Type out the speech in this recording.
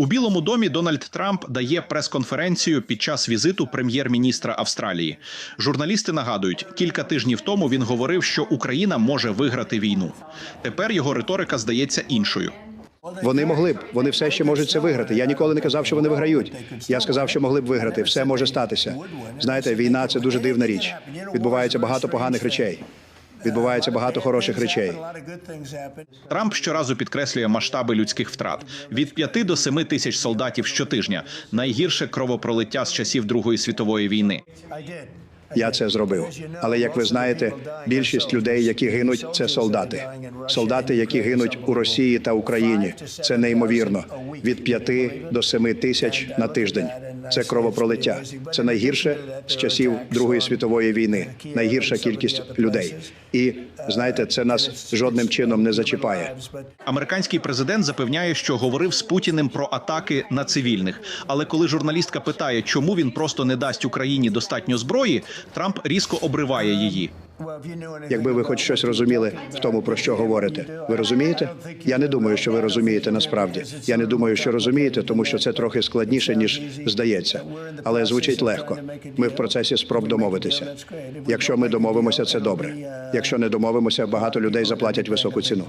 У Білому домі Дональд Трамп дає прес-конференцію під час візиту прем'єр-міністра Австралії. Журналісти нагадують, кілька тижнів тому він говорив, що Україна може виграти війну. Тепер його риторика здається іншою. Вони могли б, вони все ще можуть це виграти. Я ніколи не казав, що вони виграють. Я сказав, що могли б виграти. Все може статися. Знаєте, війна це дуже дивна річ. Відбувається багато поганих речей. Відбувається багато хороших речей. Трамп щоразу підкреслює масштаби людських втрат від 5 до 7 тисяч солдатів щотижня. Найгірше кровопролиття з часів Другої світової війни. Я це зробив. Але як ви знаєте, більшість людей, які гинуть, це солдати. Солдати, які гинуть у Росії та Україні. Це неймовірно. Від 5 до 7 тисяч на тиждень. Це кровопролиття. Це найгірше з часів Другої світової війни. Найгірша кількість людей. І знаєте, це нас жодним чином не зачіпає. Американський президент запевняє, що говорив з Путіним про атаки на цивільних. Але коли журналістка питає, чому він просто не дасть Україні достатньо зброї, Трамп різко обриває її. Якби ви хоч щось розуміли в тому, про що говорите, ви розумієте? Я не думаю, що ви розумієте насправді. Я не думаю, що розумієте, тому що це трохи складніше ніж здається. Але звучить легко. Ми в процесі спроб домовитися. Якщо ми домовимося, це добре. Якщо не домовимося, багато людей заплатять високу ціну.